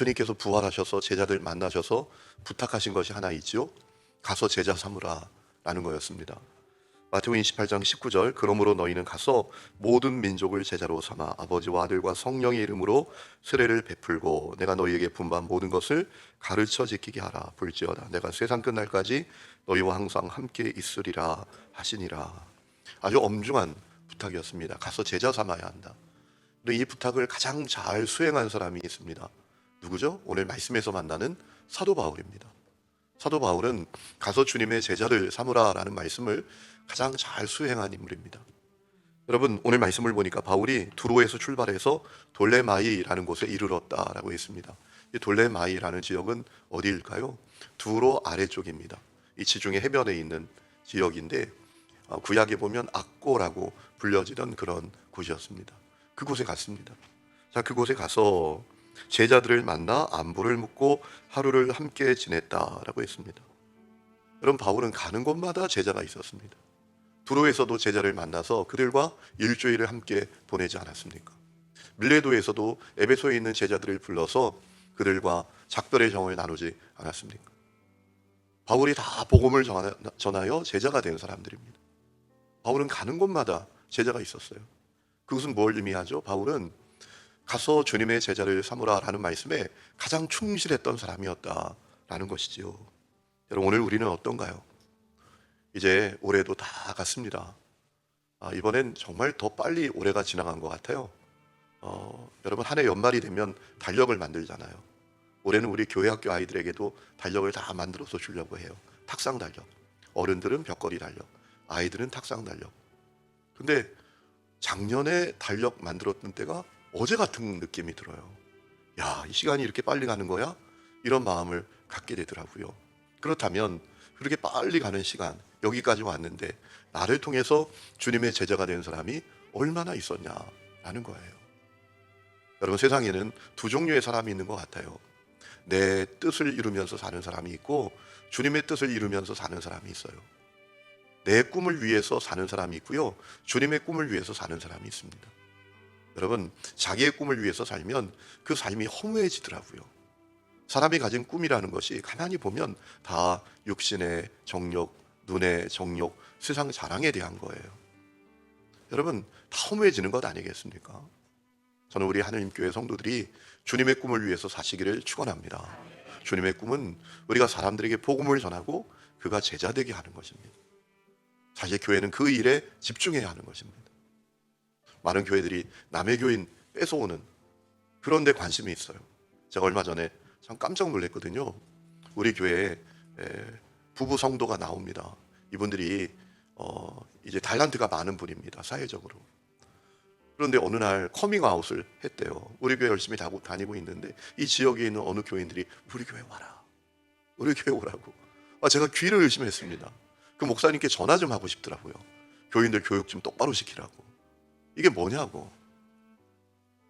예수님께서 부활하셔서 제자들 만나셔서 부탁하신 것이 하나 있지요. 가서 제자 삼으라라는 거였습니다. 마태복음 28장 19절 그러므로 너희는 가서 모든 민족을 제자로 삼아 아버지와 아들과 성령의 이름으로 세례를 베풀고 내가 너희에게 분반 모든 것을 가르쳐 지키게 하라. 볼지어다. 내가 세상 끝날까지 너희와 항상 함께 있으리라 하시니라. 아주 엄중한 부탁이었습니다. 가서 제자 삼아야 한다. 근데 이 부탁을 가장 잘 수행한 사람이 있습니다 누구죠? 오늘 말씀에서 만나는 사도 바울입니다 사도 바울은 가서 주님의 제자를 삼으라라는 말씀을 가장 잘 수행한 인물입니다. 여러분 오늘 말씀을 보니까 바울이 두로에서 출발해서 돌레마이라는 곳에 이르렀다라고 했습니다. 이 돌레마이라는 지역은 어디일까요? 두로 아래쪽입니다. 이 지중해 해변에 있는 지역인데 어, 구약에 보면 악고라고 불려지던 그런 곳이었습니다. 그곳에 갔습니다. 자 그곳에 가서 제자들을 만나 안부를 묻고 하루를 함께 지냈다라고 했습니다. 여러분 바울은 가는 곳마다 제자가 있었습니다. 두로에서도 제자를 만나서 그들과 일주일을 함께 보내지 않았습니까? 밀레도에서도 에베소에 있는 제자들을 불러서 그들과 작별의 정을 나누지 않았습니까? 바울이 다 복음을 전하- 전하여 제자가 된 사람들입니다. 바울은 가는 곳마다 제자가 있었어요. 그것은 뭘 의미하죠? 바울은 가서 주님의 제자를 삼으라라는 말씀에 가장 충실했던 사람이었다라는 것이지요. 여러분 오늘 우리는 어떤가요? 이제 올해도 다 갔습니다. 아, 이번엔 정말 더 빨리 올해가 지나간 것 같아요. 어, 여러분 한 해 연말이 되면 달력을 만들잖아요. 올해는 우리 교회 학교 아이들에게도 달력을 다 만들어서 주려고 해요. 탁상 달력. 어른들은 벽걸이 달력, 아이들은 탁상 달력. 근데 작년에 달력 만들었던 때가 어제 같은 느낌이 들어요. 야, 이 시간이 이렇게 빨리 가는 거야? 이런 마음을 갖게 되더라고요. 그렇다면 그렇게 빨리 가는 시간 여기까지 왔는데 나를 통해서 주님의 제자가 된 사람이 얼마나 있었냐라는 거예요. 여러분 세상에는 두 종류의 사람이 있는 것 같아요. 내 뜻을 이루면서 사는 사람이 있고 주님의 뜻을 이루면서 사는 사람이 있어요. 내 꿈을 위해서 사는 사람이 있고요. 주님의 꿈을 위해서 사는 사람이 있습니다. 여러분 자기의 꿈을 위해서 살면 그 삶이 허무해지더라고요. 사람이 가진 꿈이라는 것이 가만히 보면 다 육신의 정욕, 눈의 정욕, 세상 자랑에 대한 거예요. 여러분 다 허무해지는 것 아니겠습니까? 저는 우리 하나님교회 성도들이 주님의 꿈을 위해서 사시기를 축원합니다. 주님의 꿈은 우리가 사람들에게 복음을 전하고 그가 제자 되게 하는 것입니다. 사실 교회는 그 일에 집중해야 하는 것입니다. 많은 교회들이 남의 교인 뺏어오는 그런 데 관심이 있어요. 제가 얼마 전에 참 깜짝 놀랐거든요. 우리 교회에 에, 부부 성도가 나옵니다. 이분들이 어, 이제 달란트가 많은 분입니다. 사회적으로. 그런데 어느 날 커밍아웃을 했대요. 우리 교회 열심히 다니고 있는데 이 지역에 있는 어느 교인들이 우리 교회 와라. 우리 교회 오라고. 아, 제가 귀를 의심했습니다. 그 목사님께 전화 좀 하고 싶더라고요. 교인들 교육 좀 똑바로 시키라고. 이게 뭐냐고.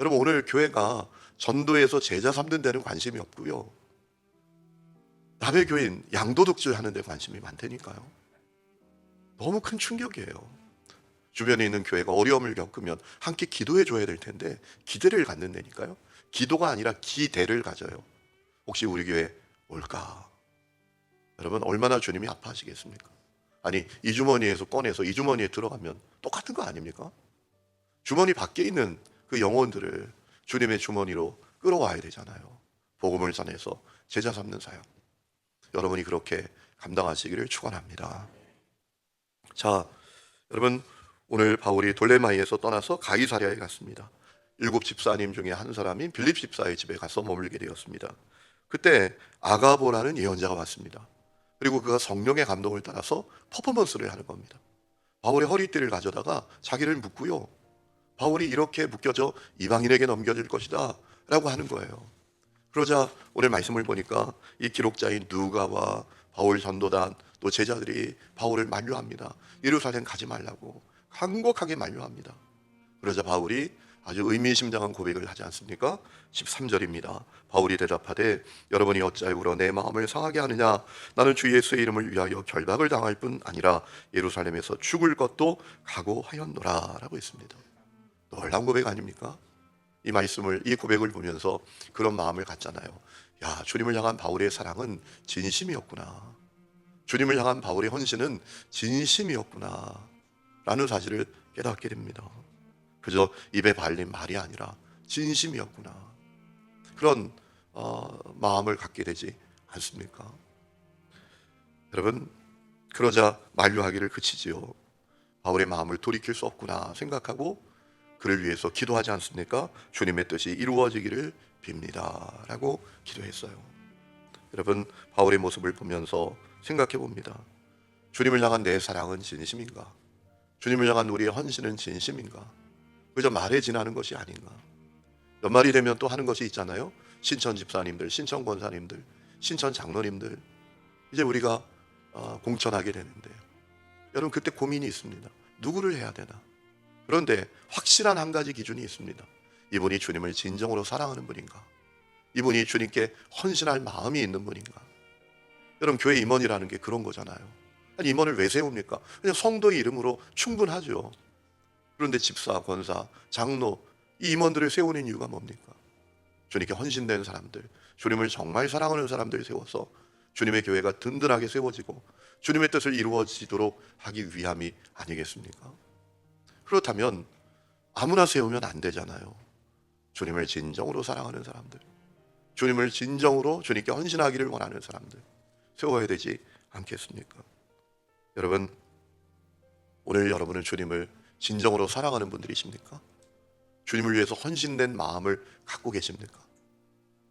여러분 오늘 교회가 전도에서 제자 삼는 데는 관심이 없고요. 남의 교인 양도덕질 하는 데 관심이 많다니까요. 너무 큰 충격이에요. 주변에 있는 교회가 어려움을 겪으면 함께 기도해 줘야 될 텐데 기대를 갖는다니까요. 기도가 아니라 기대를 가져요. 혹시 우리 교회 올까? 여러분 얼마나 주님이 아파하시겠습니까? 아니 이 주머니에서 꺼내서 이 주머니에 들어가면 똑같은 거 아닙니까? 주머니 밖에 있는 그 영혼들을 주님의 주머니로 끌어와야 되잖아요. 복음을 전해서 제자 삼는 사역. 여러분이 그렇게 감당하시기를 축원합니다. 자, 여러분 오늘 바울이 돌레마이에서 떠나서 가이사랴에 갔습니다. 일곱 집사님 중에 한 사람인 빌립 집사의 집에 가서 머물게 되었습니다. 그때 아가보라는 예언자가 왔습니다. 그리고 그가 성령의 감동을 따라서 퍼포먼스를 하는 겁니다. 바울의 허리띠를 가져다가 자기를 묶고요. 바울이 이렇게 묶여져 이방인에게 넘겨질 것이다 라고 하는 거예요. 그러자 오늘 말씀을 보니까 이 기록자인 누가와 바울 전도단 또 제자들이 바울을 만류합니다. 예루살렘 가지 말라고 간곡하게 만류합니다. 그러자 바울이 아주 의미심장한 고백을 하지 않습니까? 13절입니다. 바울이 대답하되 여러분이 어찌하여 울어 내 마음을 상하게 하느냐 나는 주 예수의 이름을 위하여 결박을 당할 뿐 아니라 예루살렘에서 죽을 것도 각오하였노라 라고 했습니다. 놀라운 고백 아닙니까? 이 말씀을 이 고백을 보면서 그런 마음을 갖잖아요. 야, 주님을 향한 바울의 사랑은 진심이었구나. 주님을 향한 바울의 헌신은 진심이었구나. 라는 사실을 깨닫게 됩니다. 그저 입에 발린 말이 아니라 진심이었구나. 그런 어, 마음을 갖게 되지 않습니까? 여러분, 그러자 만류하기를 그치지요. 바울의 마음을 돌이킬 수 없구나 생각하고 그를 위해서 기도하지 않습니까? 주님의 뜻이 이루어지기를 빕니다. 라고 기도했어요. 여러분, 바울의 모습을 보면서 생각해 봅니다. 주님을 향한 내 사랑은 진심인가? 주님을 향한 우리의 헌신은 진심인가? 그저 말에 지나는 것이 아닌가? 연말이 되면 또 하는 것이 있잖아요. 신천 집사님들, 신천 권사님들, 신천 장로님들. 이제 우리가 어, 공천하게 되는데요. 여러분 그때 고민이 있습니다. 누구를 해야 되나? 그런데 확실한 한 가지 기준이 있습니다. 이분이 주님을 진정으로 사랑하는 분인가? 이분이 주님께 헌신할 마음이 있는 분인가? 여러분 교회 임원이라는 게 그런 거잖아요. 아니 임원을 왜 세웁니까? 그냥 성도의 이름으로 충분하죠. 그런데 집사, 권사, 장로 이 임원들을 세우는 이유가 뭡니까? 주님께 헌신된 사람들, 주님을 정말 사랑하는 사람들 세워서 주님의 교회가 든든하게 세워지고 주님의 뜻을 이루어지도록 하기 위함이 아니겠습니까? 그렇다면 아무나 세우면 안 되잖아요. 주님을 진정으로 사랑하는 사람들, 주님을 진정으로 주님께 헌신하기를 원하는 사람들 세워야 되지 않겠습니까? 여러분, 오늘 여러분은 주님을 진정으로 사랑하는 분들이십니까? 주님을 위해서 헌신된 마음을 갖고 계십니까?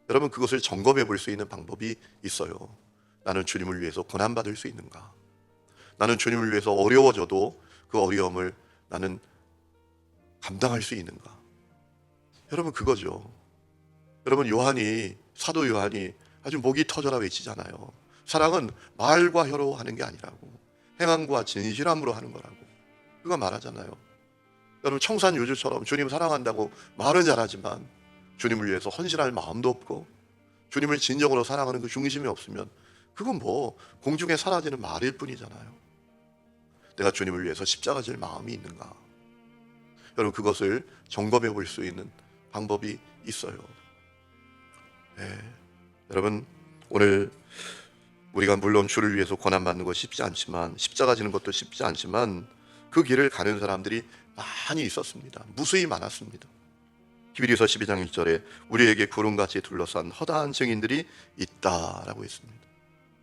여러분 그것을 점검해 볼 수 있는 방법이 있어요. 나는 주님을 위해서 고난 받을 수 있는가? 나는 주님을 위해서 어려워져도 그 어려움을 나는 감당할 수 있는가? 여러분 그거죠. 여러분 요한이 사도 요한이 아주 목이 터져라 외치잖아요. 사랑은 말과 혀로 하는 게 아니라고 행함과 진실함으로 하는 거라고 그거 말하잖아요. 여러분 청산 유주처럼 주님 사랑한다고 말은 잘하지만 주님을 위해서 헌신할 마음도 없고 주님을 진정으로 사랑하는 그 중심이 없으면 그건 뭐 공중에 사라지는 말일 뿐이잖아요. 내가 주님을 위해서 십자가 질 마음이 있는가? 여러분 그것을 점검해 볼 수 있는 방법이 있어요. 네. 여러분 오늘 우리가 물론 주를 위해서 고난 받는 거 쉽지 않지만 십자가 지는 것도 쉽지 않지만 그 길을 가는 사람들이 많이 있었습니다. 무수히 많았습니다. 히브리서 12장 1절에 우리에게 구름같이 둘러싼 허다한 증인들이 있다라고 했습니다.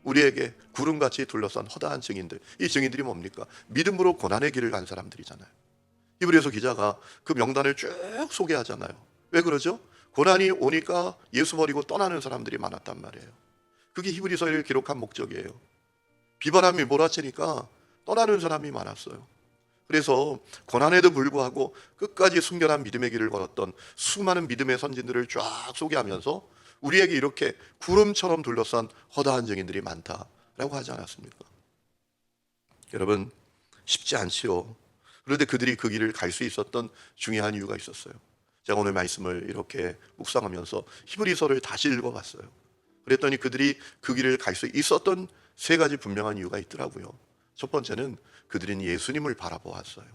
우리에게 구름같이 둘러싼 허다한 증인들. 이 증인들이 뭡니까? 믿음으로 고난의 길을 간 사람들이잖아요. 히브리서 기자가 그 명단을 쭉 소개하잖아요. 왜 그러죠? 고난이 오니까 예수 버리고 떠나는 사람들이 많았단 말이에요. 그게 히브리서를 기록한 목적이에요. 비바람이 몰아치니까 떠나는 사람이 많았어요. 그래서 고난에도 불구하고 끝까지 순결한 믿음의 길을 걸었던 수많은 믿음의 선진들을 쫙 소개하면서 우리에게 이렇게 구름처럼 둘러싼 허다한 증인들이 많다라고 하지 않았습니까? 여러분 쉽지 않지요. 그런데 그들이 그 길을 갈 수 있었던 중요한 이유가 있었어요. 제가 오늘 말씀을 이렇게 묵상하면서 히브리서를 다시 읽어봤어요. 그랬더니 그들이 그 길을 갈 수 있었던 세 가지 분명한 이유가 있더라고요. 첫 번째는 그들은 예수님을 바라보았어요.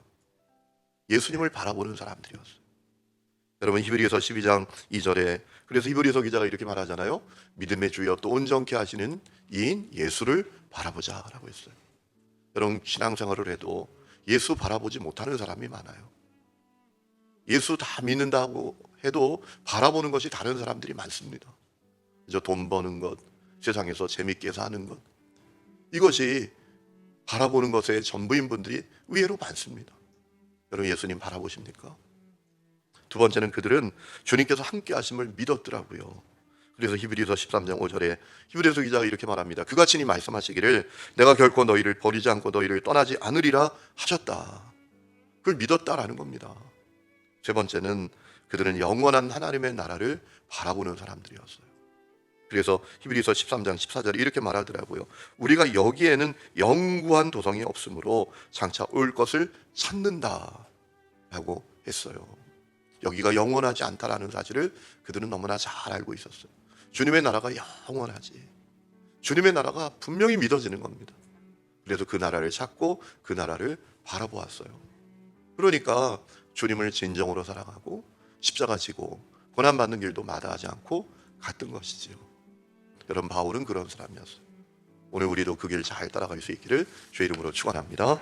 예수님을 바라보는 사람들이었어요. 여러분 히브리서 12장 2절에 그래서 히브리서 기자가 이렇게 말하잖아요. 믿음의 주여 또 온전케 하시는 이인 예수를 바라보자라고 했어요. 여러분 신앙생활을 해도 예수 바라보지 못하는 사람이 많아요. 예수 다 믿는다고 해도 바라보는 것이 다른 사람들이 많습니다. 그저 돈 버는 것, 세상에서 재밌게 사는 것. 이것이 바라보는 것의 전부인 분들이 의외로 많습니다. 여러분 예수님 바라보십니까? 두 번째는 그들은 주님께서 함께 하심을 믿었더라고요. 그래서 히브리서 13장 5절에 히브리서 기자가 이렇게 말합니다. 그같이 니 말씀하시기를 내가 결코 너희를 버리지 않고 너희를 떠나지 않으리라 하셨다. 그걸 믿었다라는 겁니다. 세 번째는 그들은 영원한 하나님의 나라를 바라보는 사람들이었어요. 그래서 히브리서 13장 14절에 이렇게 말하더라고요. 우리가 여기에는 영구한 도성이 없으므로 장차 올 것을 찾는다라고 했어요. 여기가 영원하지 않다라는 사실을 그들은 너무나 잘 알고 있었어요. 주님의 나라가 영원하지. 주님의 나라가 분명히 믿어지는 겁니다. 그래서 그 나라를 찾고 그 나라를 바라보았어요. 그러니까 주님을 진정으로 사랑하고 십자가 지고 고난 받는 길도 마다하지 않고 갔던 것이지요. 여러분 바울은 그런 사람이었어요. 오늘 우리도 그 길 잘 따라갈 수 있기를 주의 이름으로 축원합니다.